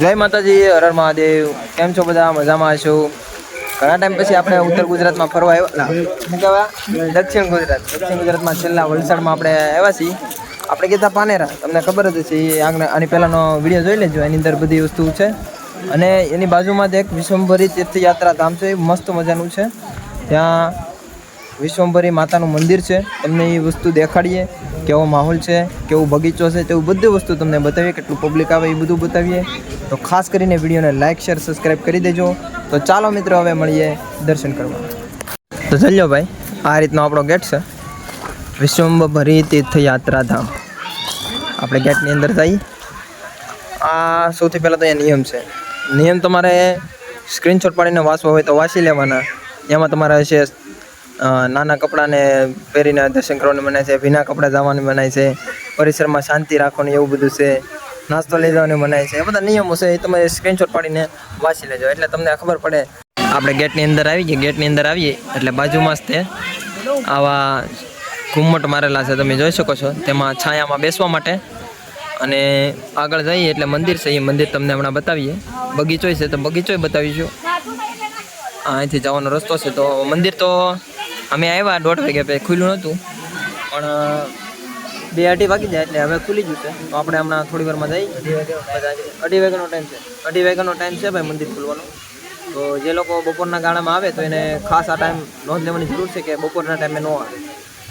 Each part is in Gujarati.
જય માતાજી, હર હર મહાદેવ. કેમ છો બધા? મજામાં છો? ઘણા ટાઈમ પછી આપણે ઉત્તર ગુજરાતમાં ફરવા આવ્યા. દક્ષિણ ગુજરાત. દક્ષિણ ગુજરાતમાં છેલ્લા વલસાડમાં આપણે આવ્યા છીએ. આપણે કીધા પાનેરા. તમને ખબર જ હશે, એ આગળ આની પહેલાંનો વીડિયો જોઈ લેજો. એની અંદર બધી વસ્તુ છે. અને એની બાજુમાં જ એક વિશ્વભરી તીર્થયાત્રા ધામ છે. એ મસ્ત મજાનું છે. ત્યાં વિશ્વંભરી માતાનું મંદિર છે. તમને એ વસ્તુ દેખાડીએ, કેવો માહોલ છે, કેવો બગીચો છે તેવું બધી વસ્તુ તમને બતાવીએ, કેટલું પબ્લિક આવે એ બધું બતાવીએ. તો ખાસ કરીને વિડીયોને લાઇક શેર સબસ્ક્રાઈબ કરી દેજો. તો ચાલો મિત્રો, હવે મળીએ દર્શન કરવા. તો ચાલ્યો ભાઈ, આ રીતનો આપણો ગેટ છે. વિશ્વંભરી તીર્થયાત્રા ધામ આપણે ગેટની અંદર જઈએ. આ સૌથી પહેલાં તો અહીંયા નિયમ છે. નિયમ તમારે સ્ક્રીનશોટ પાડીને વાંચવો હોય તો વાંચી લેવાના. એમાં તમારે છે નાના કપડાને પહેરીને દર્શન કરવાની મનાય છે, ભીના કપડાં જવાની મનાય છે, પરિસરમાં શાંતિ રાખવાની એવું બધું છે, નાસ્તો લઈ જવાની મનાય છે, એ બધા નિયમો છે, એ તમે સ્ક્રીનશોટ પાડીને વાંચી લેજો, એટલે તમને ખબર પડે. આપણે ગેટની અંદર આવી ગઈએ ગેટની અંદર આવીએ, એટલે બાજુમાં જ તે આવા ઘુમ્મટ મારેલા છે, તમે જોઈ શકો છો, તેમાં છાયામાં બેસવા માટે અને આગળ જઈએ, એટલે મંદિર છે, એ મંદિર તમને હમણાં બતાવીએ. બગીચો છે, તો બગીચોય બતાવીશું. અહીંથી જવાનો રસ્તો છે, તો મંદિર તો અમે આવ્યા દોઢ વાગે પછી, ખુલ્લું નહોતું. પણ બે અઢી વાગી જાય એટલે હવે ખુલી ગયું છે. તો આપણે હમણાં થોડી વારમાં જઈ, બધા અઢી વાગ્યાનો ટાઈમ છે. અઢી વાગ્યાનો ટાઈમ છે ભાઈ મંદિર ખુલવાનો. તો જે લોકો બપોરના ગાળામાં આવે તો એને ખાસ આ ટાઈમ નોંધ લેવાની જરૂર છે કે બપોરના ટાઈમે ન આવે.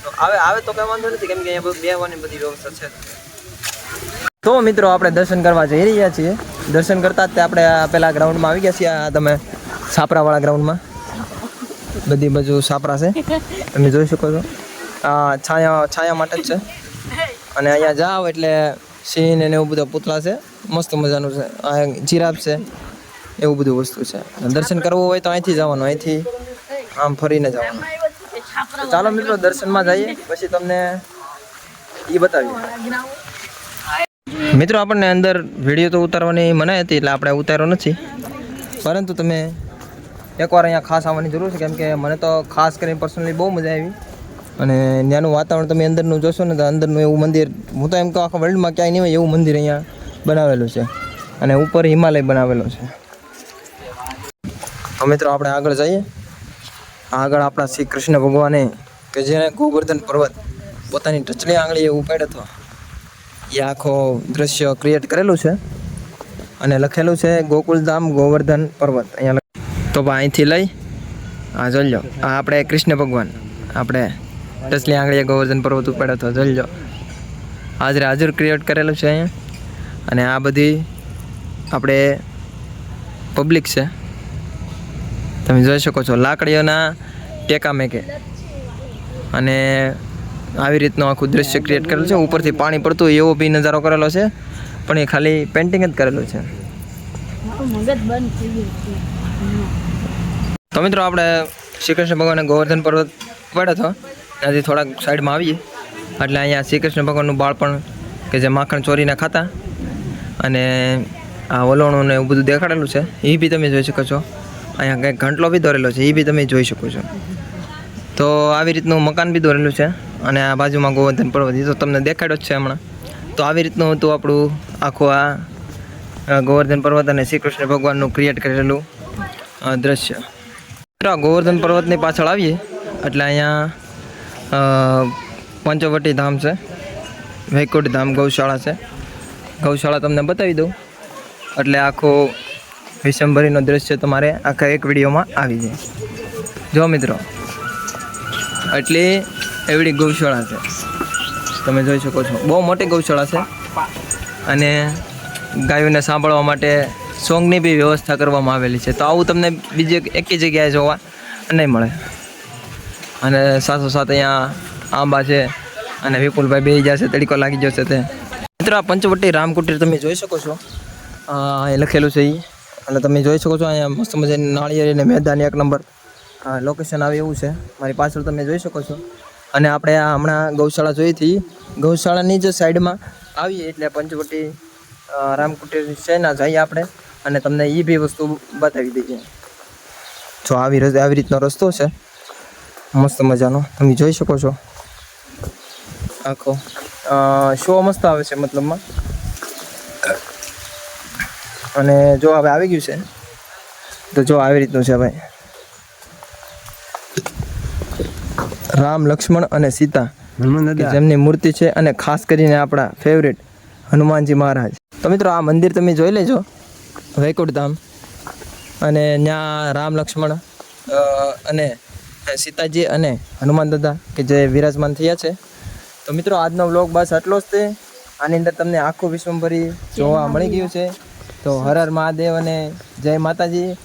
તો આવે આવે તો કંઈ વાંધો નથી, કેમ કે અહીંયા બેહવાની બધી વ્યવસ્થા છે. તો મિત્રો, આપણે દર્શન કરવા જઈ રહ્યા છીએ. દર્શન કરતા જ તે આપણે પેલા ગ્રાઉન્ડમાં આવી ગયા છીએ, આ તમે સાપરાવાળા ગ્રાઉન્ડમાં બધી બાજુ સાપરા છે. તમે જોઈ શકો છો. આ છાયા છાયા માટે જ છે. અને અહીંયા જાઓ એટલે સિંહ ને એવું બધા પૂતળા છે. મસ્ત મજાનું છે. આ જીરાફ છે. એવું બધું વસ્તુ છે. દર્શન કરવું હોય તો અહીંથી જવાનું, અહીંથી આમ ફરીને જવાનું. ચાલો મિત્રો, દર્શનમાં જઈએ. પછી તમને એ બતાવીએ. મિત્રો, આપણને અંદર વીડિયો તો ઉતારવાની મનાઈ હતી, એટલે આપણે ઉતાર્યો નથી. પરંતુ તમે એકવાર અહીંયા ખાસ આવવાની જરૂર છે, કેમ કે મને તો ખાસ કરીને પર્સનલી બહુ મજા આવી. અને ત્યાંનું વાતાવરણ તમે અંદરનું જોશો ને તો અંદરનું એવું મંદિર, હું તો એમ કહું આખા વર્લ્ડમાં ક્યાંય નહીં હોય એવું મંદિર અહીંયા બનાવેલું છે. અને ઉપર હિમાલય બનાવેલો છે. તો મિત્રો આપણે આગળ જઈએ. આગળ આપણા શ્રી કૃષ્ણ ભગવાને કે જેને ગોવર્ધન પર્વત પોતાની ટચલી આંગળીએ ઉપાડ્યો હતો. એ આખો દ્રશ્ય ક્રિએટ કરેલું છે. અને લખેલું છે ગોકુલધામ ગોવર્ધન પર્વત. અહીંયા તો અહીંથી લઈ હા જોઈ લો આ આપણે કૃષ્ણ ભગવાન. આપણે ટસલી આંગળીએ ગોવર્ધન પર્વત ઉપાડ્યો હતો, જોઈ લો હાજરે હાજર ક્રિએટ કરેલું છે અહીંયા. અને આ બધી આપણે પબ્લિક છે. તમે જોઈ શકો છો, લાકડીઓના ટેકા મેકે. અને આવી રીતનું આખું દ્રશ્ય ક્રિએટ કરેલું છે. ઉપરથી પાણી પડતું એવો બી નજારો કરેલો છે. પણ એ ખાલી પેન્ટિંગ જ કરેલું છે. મગજ બંધ થઈ ગયું તો મિત્રો આપણે શ્રી કૃષ્ણ ભગવાનને ગોવર્ધન પર્વત પડ્યો હતો. ત્યાંથી થોડાક સાઈડમાં આવીએ. એટલે અહીંયા શ્રી કૃષ્ણ ભગવાનનું બાળપણ કે જે માખણ ચોરીને ખાતા અને આ વલોણું ને એવું બધું દેખાડેલું છે. એ બી તમે જોઈ શકો છો. અહીંયા કંઈક ઘંટલો બી દોરેલો છે. એ બી તમે જોઈ શકો છો. તો આવી રીતનું મકાન બી દોરેલું છે અને આ બાજુમાં ગોવર્ધન પર્વત એ તો તમને દેખાડ્યો જ છે હમણાં. તો આવી રીતનું હતું આપણું આખું આ ગોવર્ધન પર્વત અને શ્રી કૃષ્ણ ભગવાનનું ક્રિએટ કરેલું દ્રશ્ય. મિત્રો ગોવર્ધન પર્વતની પાછળ આવીએ. એટલે અહીંયા પંચવટી ધામ છે. વૈકુંઠ ધામ ગૌશાળા છે. ગૌશાળા તમને બતાવી દઉં. એટલે આખો વિશંભરીનો દ્રશ્ય તમારે આખા એક વિડીયોમાં આવી જાય. જો મિત્રો, એટલી એવડી ગૌશાળા છે. તમે જોઈ શકો છો. બહુ મોટી ગૌશાળા છે. અને ગાયોને સાંભળવા માટે સોંગની બી વ્યવસ્થા કરવામાં આવેલી છે. તો આવું તમને બીજે એકી જગ્યાએ જોવા નહીં મળે. અને સાથોસાથ અહીંયા આંબા છે અને વિપુલભાઈ બેસી જશે, તડીકો લાગી જશે તે. મિત્રો, આ પંચવટી રામકુટીર તમે જોઈ શકો છો. એ લખેલું છે એ અને તમે જોઈ શકો છો અહીંયા મસ્ત મજાની નાળિયેરી અને મેદાન એક નંબર. લોકેશન આવે એવું છે. મારી પાછળ તમે જોઈ શકો છો. અને આપણે આ હમણાં ગૌશાળા જોઈ હતી. ગૌશાળાની જ સાઈડમાં આવીએ એટલે પંચવટી રામકુટીર છે ને જઈએ આપણે અને તમને એ બી વસ્તુ બતાવી દઈએ. જો આવી આવી રીતનો રસ્તો છે. મસ્ત મજાનો. તમે જોઈ શકો છો. આખો. શો મસ્ત આવે છે મતલબમાં. અને જો હવે આવી ગયું છે. તો જો આવી રીતનું છે ભાઈ. રામ લક્ષ્મણ અને સીતા જેમની મૂર્તિ છે અને ખાસ કરીને આપણા ફેવરેટ હનુમાનજી મહારાજ. તો મિત્રો આ મંદિર તમે જોઈ લેજો. વૈકુંઠ ધામ અને ત્યાં રામ લક્ષ્મણ અને સીતાજી અને હનુમાન દાદા કે જે વિરાજમાન થયા છે. તો મિત્રો આજનો વ્લોગ બસ આટલો જ છે આની અંદર તમને આખું વિશ્વભરી જોવા મળી ગયું છે. તો હર હર મહાદેવ અને જય માતાજી.